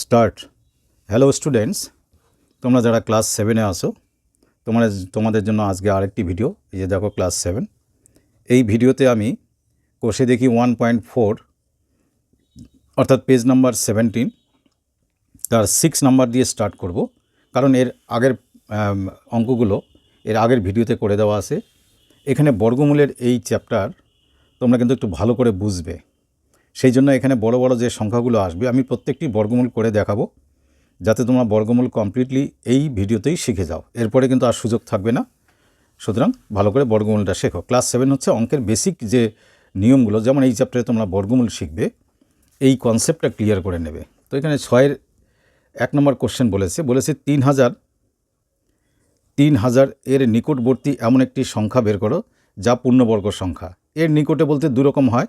Start. Hello students তোমরা যারা class সেভেনে আসো তোমাদের তোমাদের জন্য আজকে আরেকটি ভিডিও এই যে দেখো ক্লাস সেভেন এই ভিডিওতে আমি কোষে দেখি ওয়ান পয়েন্ট ফোর অর্থাৎ পেজ নাম্বার সেভেন্টিন তার সিক্স নাম্বার দিয়ে স্টার্ট করব। কারণ এর আগের অঙ্কগুলো এর আগের ভিডিওতে করে দেওয়া আছে। এখানে বর্গমূলের এই চ্যাপ্টার তোমরা কিন্তু একটু ভালো করে বুঝবে। সেই জন্য এখানে বড় বড় যে সংখ্যাগুলো আসবে, আমি প্রত্যেকটি বর্গমূল করে দেখাবো। যাতে তোমরা বর্গমূল কমপ্লিটলি এই ভিডিওতেই শিখে যাও। এরপরে কিন্তু আর সুযোগ থাকবে না। সুতরাং ভালো করে বর্গমূলটা শেখো। ক্লাস সেভেন হচ্ছে অঙ্কের বেসিক যে নিয়মগুলো, যেমন এই চ্যাপ্টারে তোমরা বর্গমূল শিখবে, এই কনসেপ্টটা ক্লিয়ার করে নেবে। তো এখানে ছয়ের এক নম্বর কোশ্চেন বলেছে। বলেছে তিন হাজার তিন হাজার এর নিকটবর্তী এমন একটি সংখ্যা বের করো, যা পূর্ণবর্গ সংখ্যা। এর নিকটে বলতে দুরকম হয়।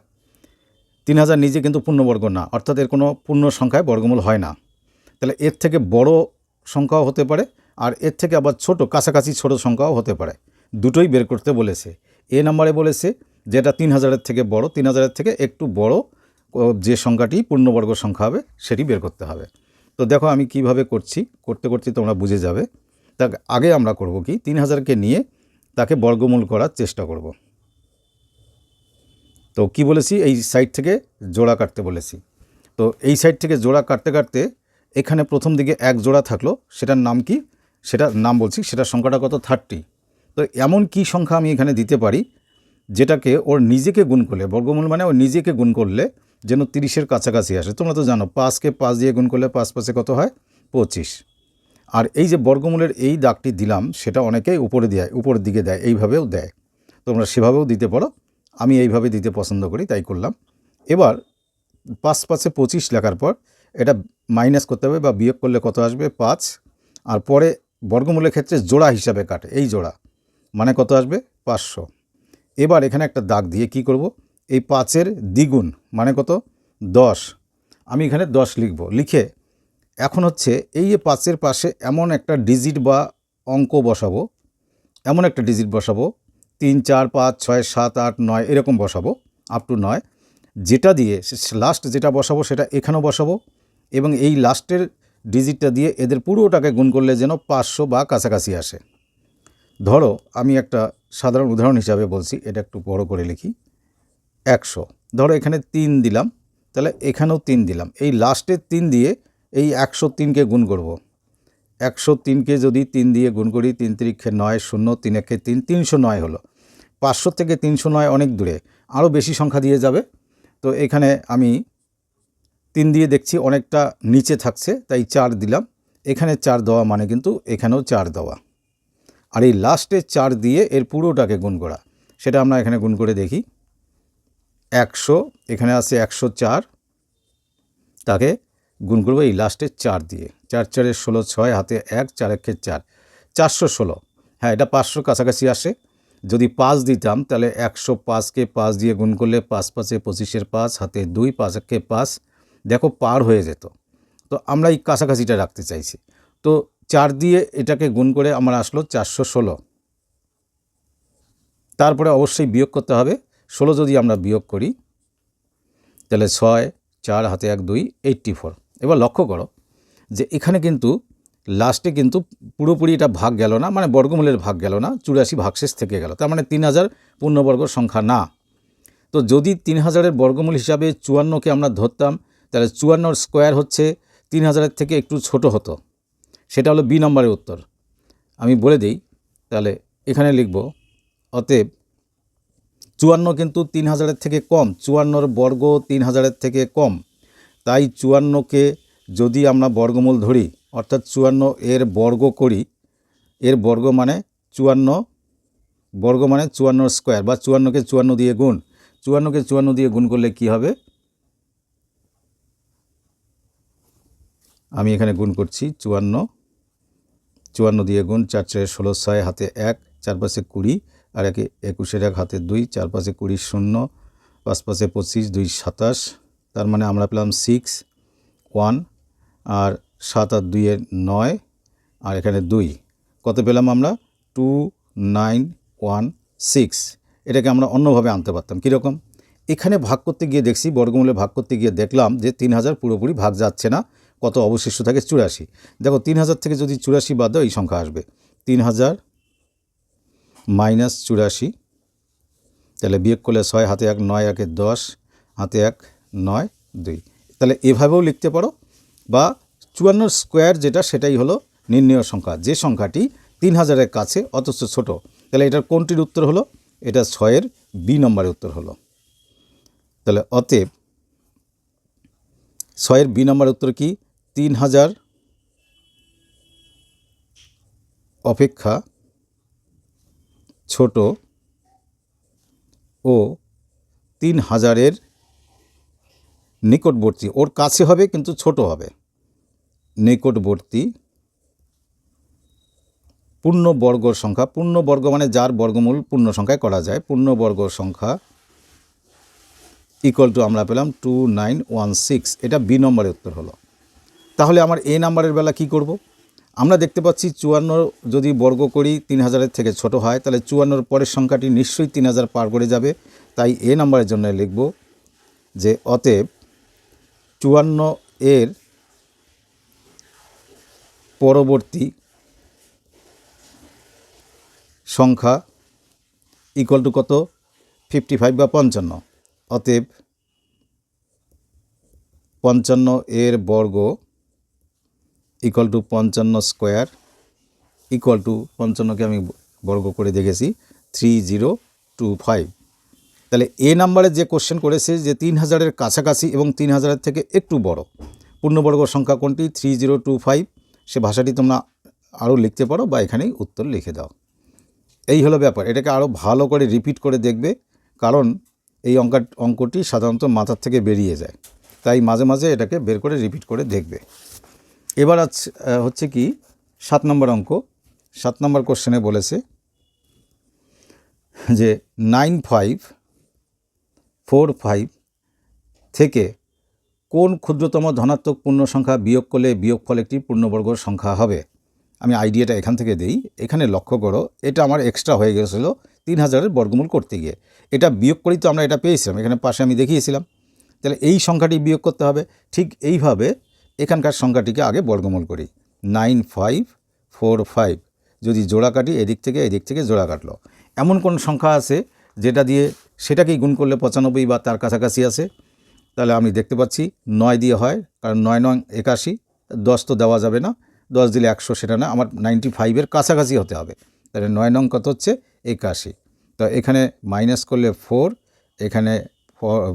তিন হাজার নিজে কিন্তু পূর্ণবর্গ না, অর্থাৎ এর কোনো পূর্ণ সংখ্যায় বর্গমূল হয় না। তাহলে এর থেকে বড় সংখ্যাও হতে পারে, আর এর থেকে আবার ছোট, কাছাকাছি ছোট সংখ্যাও হতে পারে। দুটোই বের করতে বলেছে। এ নাম্বারে বলেছে যেটা তিন হাজারের থেকে বড়, তিন হাজারের থেকে একটু বড় যে সংখ্যাটি পূর্ণবর্গ সংখ্যা হবে সেটি বের করতে হবে। তো দেখো আমি কীভাবে করছি, করতে করতে তোমরা বুঝে যাবে। তা আগে আমরা করব কি, তিন হাজারকে নিয়ে তাকে বর্গমূল করার চেষ্টা করব। তো কি বলেছি? এই সাইড থেকে জোড়া কাটতে বলেছি। তো এই সাইড থেকে জোড়া কাটতে কাটতে এখানে প্রথম দিকে এক জোড়া থাকল, সেটার নাম কি? সেটার নাম বলছি, সেটার সংখ্যাটা কত? থার্টি তো এমন কি সংখ্যা আমি এখানে দিতে পারি, যেটাকে ওর নিজেকে গুণ করলে, বর্গমূল মানে ওর নিজেকে গুণ করলে যেন তিরিশের কাছাকাছি আসে। তোমরা তো জানো, পাঁচকে পাঁচ দিয়ে গুণ করলে পাঁচ পাঁচে কত হয়? পঁচিশ। আর এই যে বর্গমূলের এই দাগটি দিলাম, সেটা অনেকেই উপরে দেয়, উপরের দিকে দেয়, এইভাবেও দেয়। তোমরা সেভাবেও দিতে পারো। আমি এইভাবে দিতে পছন্দ করি, তাই করলাম। এবার পাঁচ পাঁচে পঁচিশ লেখার পর এটা মাইনাস করতে হবে বা বিয়োগ করলে কত আসবে? পাঁচ। আর পরে বর্গমূলের ক্ষেত্রে জোড়া হিসাবে কাটে, এই জোড়া। মানে কত আসবে? পাঁচশো। এবার এখানে একটা দাগ দিয়ে কি করব? এই পাঁচের দ্বিগুণ মানে কত? দশ। আমি এখানে দশ লিখব। লিখে এখন হচ্ছে এই যে পাঁচের পাশে এমন একটা ডিজিট বা অঙ্ক বসাবো, এমন একটা ডিজিট বসাবো তিন, চার, পাঁচ, ছয়, সাত, আট, নয়, এরকম বসাবো আপ টু নয়। যেটা দিয়ে লাস্ট যেটা বসাবো, সেটা এখানেও বসাবো, এবং এই লাস্টের ডিজিটটা দিয়ে এদের পুরোটাকে গুণ করলে যেন পাঁচশো বা কাছাকাছি আসে। ধরো, আমি একটা সাধারণ উদাহরণ হিসাবে বলছি, এটা একটু বড় করে লিখি। একশো। ধরো, এখানে তিন দিলাম, তাহলে এখানেও তিন দিলাম। এই লাস্টের তিন দিয়ে এই একশো তিনকে গুণ করব। একশো তিনকে যদি তিন দিয়ে গুণ করি, তিন তিরিক্ষে নয় শূন্য, তিন একে তিন, তিনশো নয় হলো। পাঁচশো থেকে তিনশো নয় অনেক দূরে, আরও বেশি সংখ্যা দিয়ে যাবে। তো এখানে আমি তিন দিয়ে দেখছি, অনেকটা নিচে থাকছে, তাই চার দিলাম। এখানে চার দেওয়া মানে কিন্তু এখানেও চার দেওয়া। আর এই লাস্টে চার দিয়ে এর পুরোটাকে গুণ করা, সেটা আমরা এখানে গুণ করে দেখি। একশো, এখানে আছে একশো চার, তাকে গুণ করব এই লাস্টে চার দিয়ে। চার চারে ষোলো, ছয়, হাতে এক, চার একে চার। চারশো ষোলো। হ্যাঁ এটা পাঁচশো কাছাকাছি আসে। যদি পাঁচ দিতাম, তাহলে একশো পাঁচকে পাঁচ দিয়ে গুণ করলে পাঁচ পাঁচে পঁচিশের পাঁচ, হাতে দুই, পাঁচ একে পাঁচ। দেখো, পার হয়ে যেত। তো আমরা এই কাছাকাছিটা রাখতে চাইছি। তো চার দিয়ে এটাকে গুণ করে আমার আসলো চারশো ষোলো। তারপরে অবশ্যই বিয়োগ করতে হবে। ষোলো যদি আমরা বিয়োগ করি, তাহলে ছয়, চার, হাতে এক, দুই এইট্টি ফোর এবার লক্ষ্য করো যে এখানে কিন্তু লাস্টে কিন্তু পুরোপুরি এটা ভাগ গেল না মানে বর্গমূলের ভাগ গেল না, চুরাশি ভাগশেষ থেকে গেল। তার মানে তিন হাজার পূর্ণবর্গ সংখ্যা না। তো যদি তিন হাজারের বর্গমূল হিসাবে চুয়ান্নকে আমরা ধরতাম, তাহলে চুয়ান্নর স্কোয়ার হচ্ছে তিন হাজারের থেকে একটু ছোট হতো। সেটা হলো বি নম্বরের উত্তর। আমি বলে দিই, তাহলে এখানে লিখব, অতএব চুয়ান্ন কিন্তু তিন হাজারের থেকে কম, চুয়ান্নর বর্গ তিন হাজারের থেকে কম। তাই চুয়ান্নকে যদি আমরা বর্গমূল ধরি, অর্থাৎ চুয়ান্ন এর বর্গ করি, এর বর্গ মানে চুয়ান্ন, বর্গ মানে চুয়ান্ন স্কোয়ার, বা চুয়ান্নকে চুয়ান্ন দিয়ে গুণ। চুয়ান্নকে চুয়ান্ন দিয়ে গুণ করলে কি হবে? আমি এখানে গুণ করছি, চুয়ান্ন চুয়ান্ন দিয়ে গুণ, চার চারে ষোলো ছয়, হাতে এক, চার পাশে কুড়ি, আর একে একুশের এক, হাতে দুই, চার পাশে কুড়ি শূন্য, পাঁচ পাশে পঁচিশ, দুই সাতাশ তার মানে আমরা পেলাম সিক্স ওয়ান আর সাত আর দুইয়ের নয় আর এখানে দুই। কত পেলাম আমরা? টু নাইন ওয়ান সিক্স এটাকে আমরা অন্যভাবে আনতে পারতাম। কীরকম? এখানে ভাগ করতে গিয়ে দেখছি, বর্গমূলে ভাগ করতে গিয়ে দেখলাম যে তিন হাজার পুরোপুরি ভাগ যাচ্ছে না, কত অবশিষ্ট থাকে চুরাশি। দেখো, তিন হাজার থেকে যদি চুরাশি বাদ দাও, এই সংখ্যা আসবে। তিন হাজার মাইনাস চুরাশি, তাহলে বিয়োগ করলে ছয়, হাতে এক, নয়, একে দশ, হাতে এক নয়, দুই। তাহলে এভাবেও লিখতে পারো। বা চুয়ান্ন স্কোয়ার যেটা, সেটাই হলো নির্ণয় সংখ্যা। যে সংখ্যাটি তিন হাজারের কাছে, অথচ ছোট। তাহলে এটার কোনটির উত্তর হলো? এটা ছয়ের বি নম্বরের উত্তর হলো। তাহলে অতএব ছয়ের বি নম্বর উত্তর কি? তিন হাজার অপেক্ষা ছোট ও তিন হাজারের নিকটবর্তী, ওর কাছে হবে কিন্তু ছোট হবে। নিকটবর্তী পূর্ণবর্গ সংখ্যা, পূর্ণবর্গ মানে যার বর্গমূল পূর্ণ সংখ্যায় করা যায়। পূর্ণবর্গ সংখ্যা ইকুয়াল টু আমরা পেলাম টু নাইন ওয়ান সিক্স এটা বি নম্বরের উত্তর হলো। তাহলে আমার এ নাম্বারের বেলা কি করব? আমরা দেখতে পাচ্ছি চুয়ান্ন যদি বর্গ করি তিন হাজারের থেকে ছোট হয়, তাহলে চুয়ান্নর পরের সংখ্যাটি নিশ্চয়ই তিন হাজার পার করে যাবে। তাই এ নাম্বারের জন্য লিখব যে অতএব চুয়ান্ন এর পরবর্তী সংখ্যা ইকুয়াল টু কত? ফিফটি ফাইভ বা পঞ্চান্ন। অতএব পঞ্চান্ন এর বর্গ ইকুয়াল টু পঞ্চান্ন স্কোয়ার ইকুয়াল টু পঞ্চান্নকে আমি বর্গ করে দেখেছি থ্রি জিরো টু ফাইভ তাহলে এ নাম্বারে যে কোশ্চেন করেছে যে তিন হাজারের কাছাকাছি এবং তিন হাজারের থেকে একটু বড়, পূর্ণবর্গ সংখ্যা কোনটি? থ্রি জিরো টু ফাইভ সে ভাষাটি তোমরা আরও লিখতে পারো বা এখানেই উত্তর লিখে দাও। এই হলো ব্যাপার, এটাকে আরও ভালো করে রিপিট করে দেখবে, কারণ এই অঙ্কা, অঙ্কটি সাধারণত মাথার থেকে বেরিয়ে যায়। তাই মাঝে মাঝে এটাকে বের করে রিপিট করে দেখবে। এবার আজ হচ্ছে কি, সাত নম্বর অঙ্ক। সাত নম্বর কোশ্চেনে বলেছে যে নাইন ফাইভ ফোর, ফাইভ থেকে কোন ক্ষুদ্রতম ধনাত্মক পূর্ণ সংখ্যা বিয়োগ করলে বিয়োগফল একটি পূর্ণবর্গ সংখ্যা হবে? আমি আইডিয়াটা এখান থেকে দিই। এখানে লক্ষ্য করো, এটা আমার এক্সট্রা হয়ে গেছিল তিন হাজারের বর্গমূল করতে গিয়ে। এটা বিয়োগ করেই তো আমরা এটা পেয়েছিলাম, এখানে পাশে আমি দেখিয়েছিলাম। তাহলে এই সংখ্যাটি বিয়োগ করতে হবে। ঠিক এইভাবে এখানকার সংখ্যাটিকে আগে বর্গমূল করি। Nine, five, four, five. যদি জোড়া কাটি, এদিক থেকে এদিক থেকে জোড়া কাটলো। এমন কোন সংখ্যা আছে যেটা দিয়ে সেটাকেই গুণ করলে পঁচানব্বই বা তার কাছাকাছি আছে, তাহলে আমি দেখতে পাচ্ছি নয় দিয়ে হয়, কারণ নয় নয় একাশি, দশ তো দেওয়া যাবে না, দশ দিলে একশো সেটা না, আমার নাইনটি ফাইভের কাছাকাছি হতে হবে, তাহলে নয় নং কত হচ্ছে? একাশি, তো এখানে মাইনাস করলে ফোর এখানে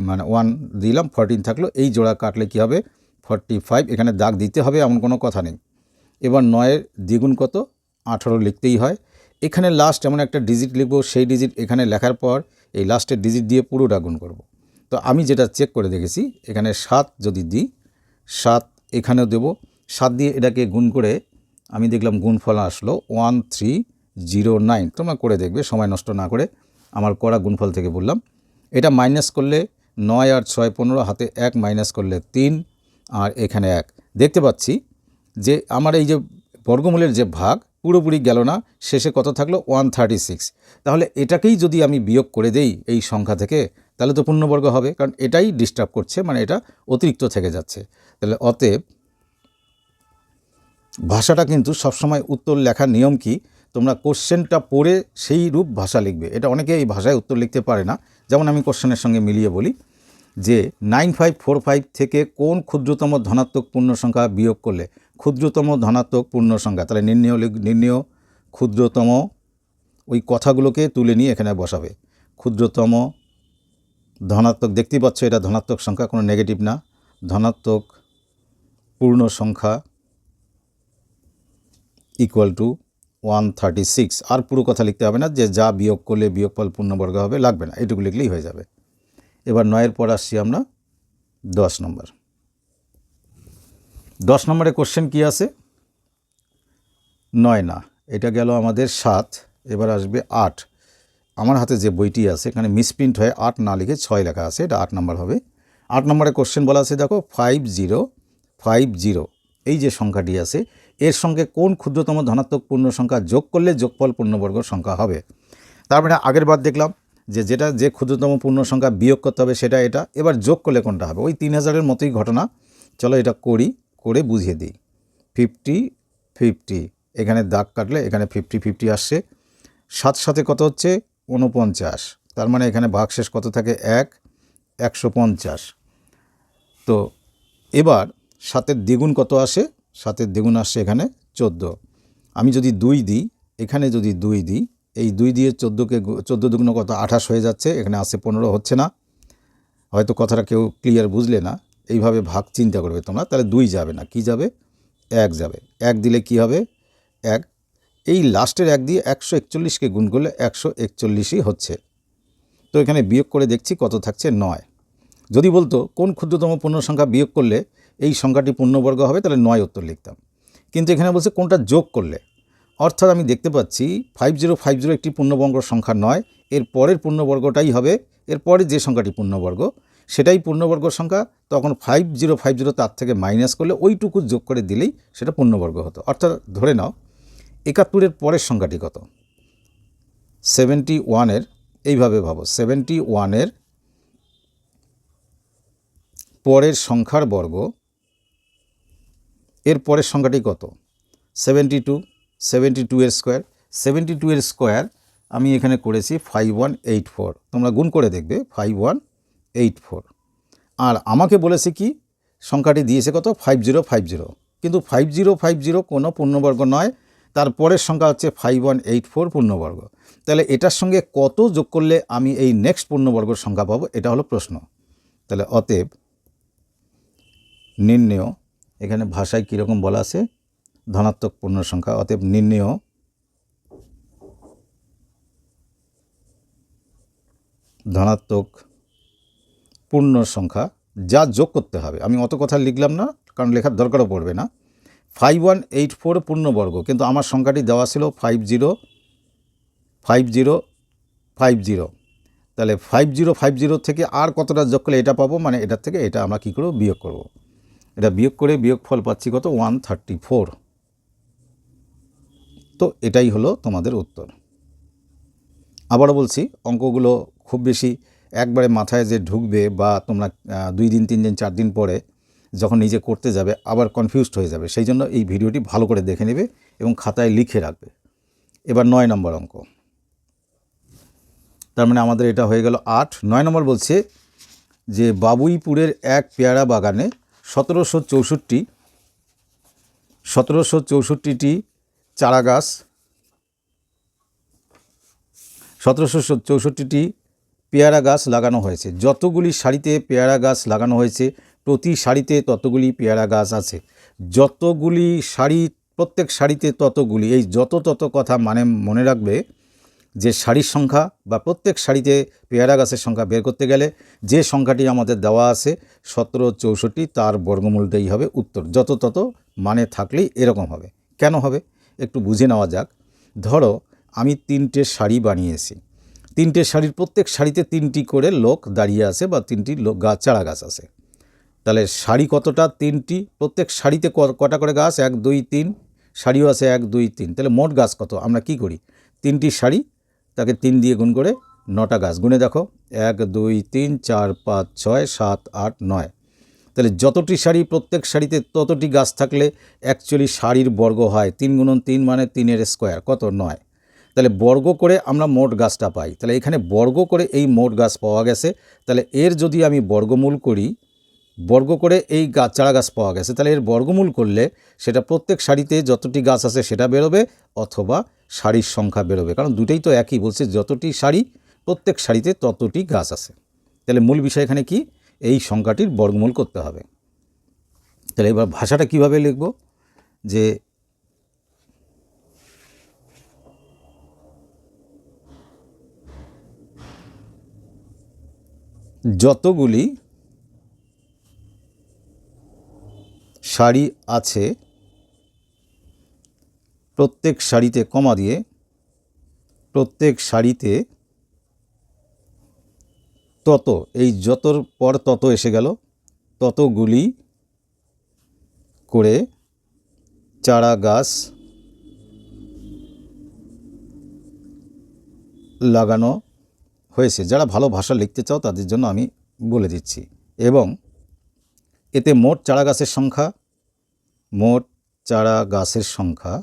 মানে ওয়ান দিলাম ফরটিন থাকল, এই জোড়া কাটলে কি হবে? ফর্টি ফাইভ এখানে দাগ দিতে হবে এমন কোনো কথা নেই, এবার নয়ের দ্বিগুণ কত? আঠারো লিখতেই হয় এখানে লাস্ট এমন একটা ডিজিট লিখব, সেই ডিজিট এখানে লেখার পর এই লাস্টের ডিজিট দিয়ে পুরোটা গুণ করব। তো আমি যেটা চেক করে দেখেছি, এখানে সাত যদি দিই, সাত এখানেও দেব, সাত দিয়ে এটাকে গুণ করে আমি দেখলাম গুণফল আসলো ওয়ান থ্রি জিরো নাইন তোমরা করে দেখবে, সময় নষ্ট না করে আমার করা গুণফল থেকে বললাম। এটা মাইনাস করলে নয় আর ছয় পনেরো, হাতে এক মাইনাস করলে তিন, আর এখানে এক। দেখতে পাচ্ছি যে আমার এই যে বর্গমূলের যে ভাগ পুরোপুরি গেল না, শেষে কত থাকল? ওয়ান থার্টি সিক্স তাহলে এটাকেই যদি আমি বিয়োগ করে দেই এই সংখ্যা থেকে, তাহলে তো পূর্ণবর্গ হবে, কারণ এটাই ডিস্টার্ব করছে মানে এটা অতিরিক্ত থেকে যাচ্ছে। তাহলে অতএব ভাষাটা কিন্তু সবসময় উত্তর লেখার নিয়ম কি? তোমরা কোশ্চেনটা পড়ে সেই রূপ ভাষা লিখবে। এটা অনেকে এই ভাষায় উত্তর লিখতে পারে না। যেমন আমি কোশ্চেনের সঙ্গে মিলিয়ে বলি যে নাইন ফাইভ ফোর ফাইভ থেকে কোন ক্ষুদ্রতম ধনাত্মক পূর্ণ সংখ্যা বিয়োগ করলে ক্ষুদ্রতম ধনাত্মক পূর্ণ সংখ্যা তাহলে নির্ণয় নির্ণয় ক্ষুদ্রতম ওই কথাগুলোকে তুলে নিয়ে এখানে বসাবে। ক্ষুদ্রতম ধনাত্মক, দেখতেই পাচ্ছ এটা ধনাত্মক সংখ্যা, কোনো নেগেটিভ না। ধনাত্মক পূর্ণ সংখ্যা equal to one thirty six আর পুরো কথা লিখতে হবে না যে যা বিয়োগ করলে বিয়োগফল পূর্ণবর্গ হবে, লাগবে না, এটুকু লিখলেই হয়ে যাবে। এবার নয়ের পর আসছি আমরা দশ নম্বর। দশ নম্বরে কোশ্চেন কি আছে? নয় না, এটা গেল আমাদের সাত, এবার আসবে আট। আমার হাতে যে বইটি আছে, এখানে মিসপ্রিন্ট হয়ে আট না লিখে ছয় লেখা আছে, এটা আট নম্বর হবে। আট নম্বরে কোশ্চেন বলা আছে, দেখো ফাইভ জিরো ফাইভ জিরো এই যে সংখ্যাটি আছে, এর সঙ্গে কোন ক্ষুদ্রতম ধনাত্মক পূর্ণ সংখ্যা যোগ করলে যোগফল পূর্ণবর্গ সংখ্যা হবে? তারপরে মানে আগের বার দেখলাম যে যেটা, যে ক্ষুদ্রতম পূর্ণ সংখ্যা বিয়োগ করতে হবে সেটা এটা, এবার যোগ করলে কোনটা হবে? ওই তিন হাজারের মতোই ঘটনা। চলো এটা করি। করে বুঝিয়ে দিই। ফিফটি ফিফটি এখানে দাগ কাটলে এখানে ফিফটি ফিফটি আসছে। সাত সাথে কত হচ্ছে? উনপঞ্চাশ তার মানে এখানে ভাগশেষ কত থাকে? এক, একশো পঞ্চাশ। তো এবার সাতের দ্বিগুণ কত আসে? সাতের দ্বিগুণ আসছে এখানে চোদ্দ। আমি যদি দুই দিই, এখানে যদি দুই দিই, এই দুই দিয়ে চোদ্দোকে চোদ্দ দুগুণ কত? আঠাশ হয়ে যাচ্ছে, এখানে আসে পনেরো, হচ্ছে না। হয়তো কথাটা কেউ ক্লিয়ার বুঝলে না। এইভাবে ভাগ চিন্তা করবে তোমরা, তাহলে দুই যাবে না। কি যাবে? এক যাবে। এক দিলে কি হবে? এক। এই লাস্টের এক দিয়ে একশো একচল্লিশকে গুণ করলে একশো একচল্লিশই হচ্ছে। তো এখানে বিয়োগ করে দেখছি কত থাকছে নয়। যদি বলতো কোন ক্ষুদ্রতম পূর্ণ সংখ্যা বিয়োগ করলে এই সংখ্যাটি পূর্ণবর্গ হবে, তাহলে নয় উত্তর লিখতাম। কিন্তু এখানে বলছে কোনটা যোগ করলে। অর্থাৎ আমি দেখতে পাচ্ছি ফাইভ জিরো ফাইভ জিরো একটি পূর্ণবর্গ সংখ্যা নয়, এর পরের পূর্ণবর্গটাই হবে, এর পরে যে সংখ্যাটি পূর্ণবর্গ সেটাই পূর্ণবর্গ সংখ্যা, তখন ফাইভ জিরো ফাইভ জিরো তার থেকে মাইনাস করলে ওইটুকু যোগ করে দিলেই সেটা পূর্ণবর্গ হতো। অর্থাৎ ধরে নাও, একাত্তরের পরের সংখ্যাটি কত? সেভেন্টি ওয়ানের এইভাবে ভাবো সেভেন্টি ওয়ানের পরের সংখ্যার বর্গ, এর পরের সংখ্যাটি কত? সেভেন্টি টু সেভেন্টি টু এর স্কোয়ার সেভেন্টি টু এর স্কোয়ার আমি এখানে করেছি ফাইভ ওয়ান এইট ফোর তোমরা গুণ করে দেখবে ফাইভ ওয়ান এইট ফোর আর আমাকে বলেছে কি, সংখ্যাটি দিয়েছে কত? ফাইভ জিরো ফাইভ জিরো কিন্তু ফাইভ জিরো ফাইভ জিরো কোনো পূর্ণবর্গ নয় তারপরের সংখ্যা হচ্ছে ফাইভ ওয়ান এইট ফোর পূর্ণবর্গ। তাহলে এটার সঙ্গে কত যোগ করলে আমি এই নেক্সট পূর্ণবর্গর সংখ্যা পাবো? এটা হলো প্রশ্ন। তাহলে অতএব নির্ণেয়, এখানে ভাষায় কীরকম বলা আছে? ধনাত্মক পূর্ণ সংখ্যা। অতএব নির্ণেয়, ধনাত্মক পূর্ণ সংখ্যা যা যোগ করতে হবে। আমি অত কথা লিখলাম না, কারণ লেখার দরকারও পড়বে না। ফাইভ ওয়ান এইট ফোর পূর্ণবর্গ কিন্তু আমার সংখ্যাটি দেওয়া ছিল five zero five zero five zero তাহলে ফাইভ জিরো ফাইভ জিরো থেকে আর কতটা যোগ করলে এটা পাবো? মানে এটার থেকে এটা আমরা কী করব? বিয়োগ করব। এটা বিয়োগ করে বিয়োগ ফল পাচ্ছি কত? ওয়ান থার্টি ফোর তো এটাই হলো তোমাদের উত্তর। আবারও বলছি, অঙ্কগুলো খুব বেশি একবারে মাথায় যে ঢুকবে বা তোমরা দুই দিন, তিন দিন, চার দিন পরে যখন নিজে করতে যাবে আবার কনফিউজড হয়ে যাবে। সেই জন্য এই ভিডিওটি ভালো করে দেখে নেবে এবং খাতায় লিখে রাখবে। এবার নয় নম্বর অঙ্ক। তার মানে আমাদের এটা হয়ে গেল আট। নয় নম্বর বলছে যে বাবুইপুরের এক পেয়ারা বাগানে সতেরোশো চৌষট্টি, সতেরোশো চৌষট্টিটি চারা গাছ সতেরোশো চৌষট্টিটি পেয়ারা গাছ লাগানো হয়েছে। যতগুলি সারিতে পেয়ারা গাছ লাগানো হয়েছে, প্রতি সারিতে ততগুলি পেয়ারা গাছ আছে। যতগুলি সারি, প্রত্যেক সারিতে ততগুলি, এই যত তত কথা মানে মনে রাখবে যে সারির সংখ্যা বা প্রত্যেক সারিতে পেয়ারা গাছের সংখ্যা বের করতে গেলে যে সংখ্যাটি আমাদের দেওয়া আছে সতেরো, চৌষট্টি, তার বর্গমূলটাই হবে উত্তর। যত তত মানে থাকলেই এরকম হবে। কেন হবে? একটু বুঝে নেওয়া যাক। ধরো, আমি তিনটে শাড়ি বানিয়েছি। তিনটে শাড়ির, প্রত্যেক শাড়িতে তিনটি করে লোক দাঁড়িয়ে আছে বা তিনটি লোক গাছ চারা গাছ আছে। তাহলে শাড়ি কতটা? তিনটি। প্রত্যেক শাড়িতে কটা করে গাছ? এক, দুই, তিন। শাড়িও আছে এক, দুই, তিন। তাহলে মোট গাছ কত? আমরা কি করি? তিনটি শাড়ি, তাকে তিন দিয়ে গুণ করে নটা গাছ গুনে দেখো। এক, দুই, তিন, চার, পাঁচ, ছয়, সাত, আট, নয়। তাহলে যতটি শাড়ি প্রত্যেক শাড়িতে ততটি গাছ থাকলে অ্যাকচুয়ালি শাড়ির বর্গ হয়। তিন গুণন তিন মানে তিনের স্কোয়ার কত? নয়। তাহলে বর্গ করে আমরা মোট গাছটা পাই। তাহলে এখানে বর্গ করে এই মোট গাছ পাওয়া গেছে। তাহলে এর যদি আমি বর্গমূল করি, বর্গ করে এই গাছ চারা গাছ পাওয়া গেছে, তাহলে এর বর্গমূল করলে সেটা প্রত্যেক সারিতে যতটি গাছ আছে সেটা বেরোবে অথবা সারির সংখ্যা বেরোবে। কারণ দুটোই তো একই, বলছে যতটি সারি প্রত্যেক সারিতে ততটি গাছ আছে। তাহলে মূল বিষয় এখানে কি? এই সংখ্যাটির বর্গমূল করতে হবে। তাহলে এবার ভাষাটা কীভাবে লিখব? যে যতগুলি শাড়ি আছে, প্রত্যেক শাড়িতে কমা দিয়ে, প্রত্যেক শাড়িতে তত, এই যতর পর তত এসে গেল, ততগুলি করে চারা গাছ লাগানো হয়েছে, যারা ভালো ভাষা লিখতে চাও তাদের জন্য আমি বলে দিচ্ছি। এবং এতে মোট চারা গাছের সংখ্যা, মোট চারা গাছের সংখ্যা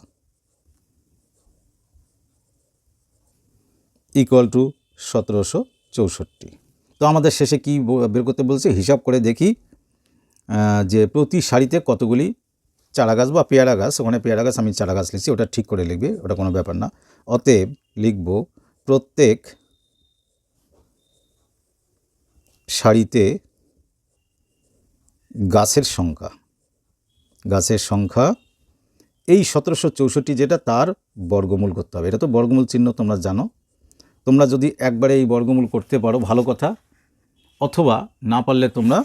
ইকুয়াল টু সতেরোশো চৌষট্টি। তো আমাদের শেষে কি বের করতে বলছে? হিসাব করে দেখি যে প্রতি সারিতে কতগুলি চারা গাছ বা পেয়ারা গাছ, ওখানে পেয়ারা গাছ আমি চারা গাছ লিখছি, ওটা ঠিক করে লিখবে, ওটা কোনো ব্যাপার না। অতএব লিখব প্রত্যেক সারিতে গাছের সংখ্যা। গাছের সংখ্যা, এই সতেরোশো চৌষট্টি যেটা তার বর্গমূল করতে হবে। এটা তো বর্গমূল চিহ্ন তোমরা জানো। তোমরা যদি একবারে এই বর্গমূল করতে পারো, ভালো কথা। অথবা না পারলে তোমরা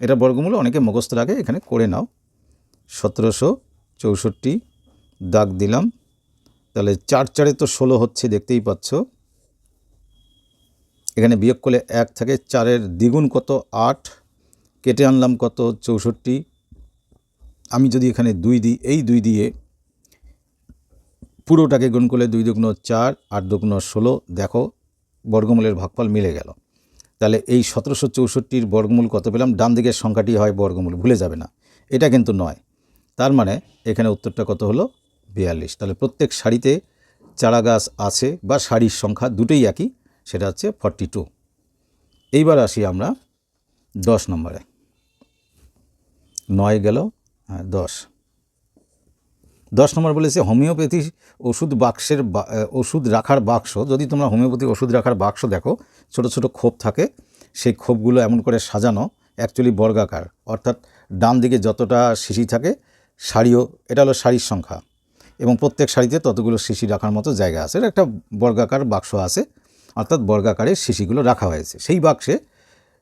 এটা বর্গমূল অনেকে মুখস্থ রাখে, এখানে করে নাও। সতেরোশো চৌষট্টি, দাগ দিলাম। তাহলে চার চারে তো ষোলো হচ্ছে, দেখতেই পাচ্ছ। এখানে বিয়োগ করলে এক থাকে, চারের দ্বিগুণ কত? আট। কেটে আনলাম কত? চৌষট্টি। আমি যদি এখানে দুই দিই, এই দুই দিয়ে পুরোটাকে গুণ করলে দুই দুগুণ চার, আট দুগুণ ষোলো। দেখো, বর্গমূলের ভাগফল মিলে গেল। তাহলে এই সতেরোশো চৌষট্টির বর্গমূল কত পেলাম? ডান দিকের সংখ্যাটি হয় বর্গমূল, ভুলে যাবে না। এটা কিন্তু নয়। তার মানে এখানে উত্তরটা কত হলো? বিয়াল্লিশ। তাহলে প্রত্যেক সারিতে চারা গাছ আছে বা সারির সংখ্যা দুটোই একই। সেটা হচ্ছে ফর্টি টু এইবার আসি আমরা দশ নম্বরে। নয় গেল হ্যাঁ দশ। দশ নম্বর বলেছে, হোমিওপ্যাথি ওষুধ বাক্সের ওষুধ রাখার বাক্স, যদি তোমরা হোমিওপ্যাথি ওষুধ রাখার বাক্স দেখো, ছোট ছোট খোপ থাকে, সেই খোপগুলো এমন করে সাজানো অ্যাকচুয়ালি বর্গাকার, অর্থাৎ ডান দিকে যতটা শিশি থাকে শাড়িও এটা হলো শাড়ির সংখ্যা। এবং প্রত্যেক শাড়িতে ততগুলো শিশি রাখার মতো জায়গা আছে একটা বর্গাকার বাক্স আছে অর্থাৎ বর্গাকারের শিশিগুলো রাখা হয়েছে। সেই বাক্সে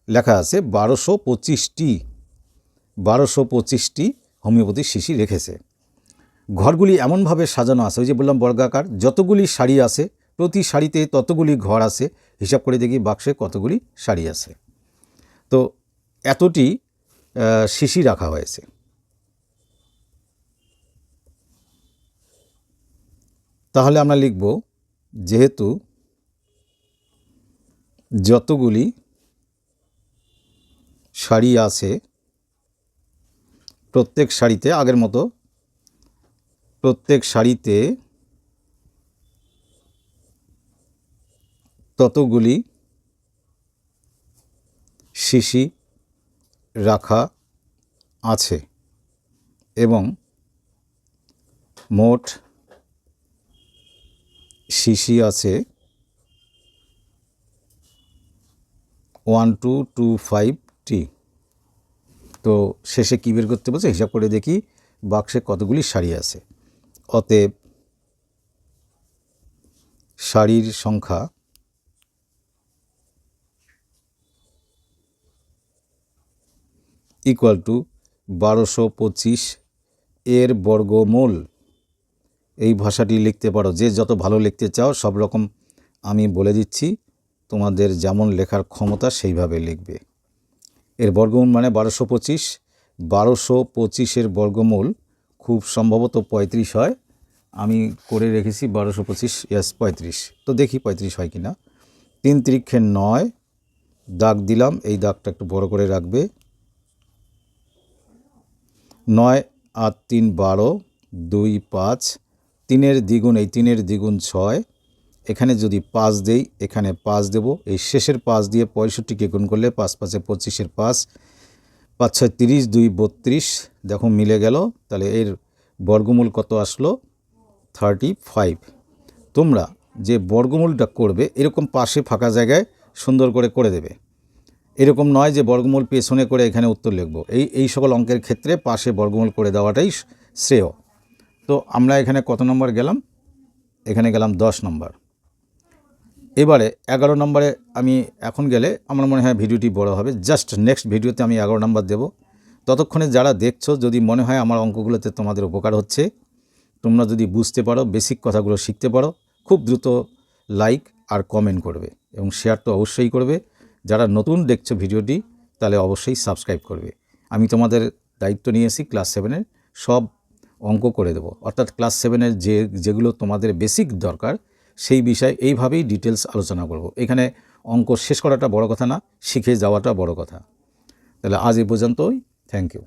লেখা আছে, বারোশো পঁচিশটি বারোশো পঁচিশটি হোমিওপ্যাথি শিশি রেখেছে। ঘরগুলি এমনভাবে সাজানো আছে, ওই যে বললাম বর্গাকার, যতগুলি শাড়ি আছে, প্রতি শাড়িতে ততগুলি ঘর আছে। হিসাব করে দেখি বাক্সে কতগুলি শাড়ি আছে। তো এতটি শিশি রাখা হয়েছে। তাহলে আমরা লিখব, যেহেতু যতগুলি শাড়ি আছে, প্রত্যেক শাড়িতে আগের মতো, প্রত্যেক শাড়িতে ততগুলি শিশি রাখা আছে এবং মোট শিশি আছে ওয়ান টু টু ফাইভ টি তো শেষে কী বের করতে বলছে? হিসাব করে দেখি বাক্সে কতগুলি শাড়ি আছে। অতএব শাড়ির সংখ্যা ইকুয়াল টু বারোশো পঁচিশ এর বর্গমূল। এই ভাষাটি লিখতে পারো। যে যত ভালো লিখতে চাও, সব রকম আমি বলে দিচ্ছি। তোমাদের যেমন লেখার ক্ষমতা সেইভাবে লিখবে। এর বর্গমূল মানে বারোশো পঁচিশ। বারোশো পঁচিশের বর্গমূল খুব সম্ভবত পঁয়ত্রিশ হয়। আমি করে রেখেছি বারোশো পঁচিশ, ইয়াস পঁয়ত্রিশ। তো দেখি পঁয়ত্রিশ হয় কি না তিন তিরিক্ষে নয়, দাগ দিলাম, এই দাগটা একটু বড় করে রাখবে। নয় আর তিন, বারো, দুই, পাঁচ, তিনের দ্বিগুণ, এই তিনের দ্বিগুণ ছয় এখানে যদি পাঁচ দেই, এখানে পাঁচ দেব। এই শেষের পাঁচ দিয়ে পঁয়ষট্টিকে গুণ করলে পাঁচ পাঁচে পঁচিশের পাঁচ। পাঁচ ছয় তিরিশ, দুই বত্রিশ। দেখো মিলে গেল। তাহলে এর বর্গমূল কত আসলো? Thirty five. তোমরা যে বর্গমূলটা করবে, এরকম পাশে ফাঁকা জায়গায় সুন্দর করে করে দেবে। এরকম নয় যে বর্গমূল পেছনে করে এখানে উত্তর লিখব। এই এই সকল অঙ্কের ক্ষেত্রে পাশে বর্গমূল করে দেওয়াটাই শ্রেয়। তো আমরা এখানে কত নম্বর গেলাম? এখানে গেলাম দশ নম্বর। এবারে এগারো নম্বরে আমি এখন গেলে আমার মনে হয় ভিডিওটি বড় হবে। জাস্ট নেক্সট ভিডিওতে আমি এগারো নম্বর দেব। ততক্ষণে যারা দেখছ, যদি মনে হয় আমার অঙ্কগুলোতে তোমাদের উপকার হচ্ছে, তোমরা যদি বুঝতে পারো, বেসিক কথাগুলো শিখতে পারো, খুব দ্রুত লাইক আর কমেন্ট করবে এবং শেয়ার তো অবশ্যই করবে। যারা নতুন দেখছ ভিডিওটি, তাহলে অবশ্যই সাবস্ক্রাইব করবে। আমি তোমাদের দায়িত্ব নিয়েছি ক্লাস সেভেনের সব অঙ্ক করে দেবো। অর্থাৎ ক্লাস সেভেনের যে, যেগুলো তোমাদের বেসিক দরকার সেই বিষয়ে এইভাবেই ডিটেলস আলোচনা করব। এখানে অঙ্ক শেষ করাটা বড় কথা না, শিখে যাওয়াটা বড় কথা। তাহলে আজ এই পর্যন্তই। Thank you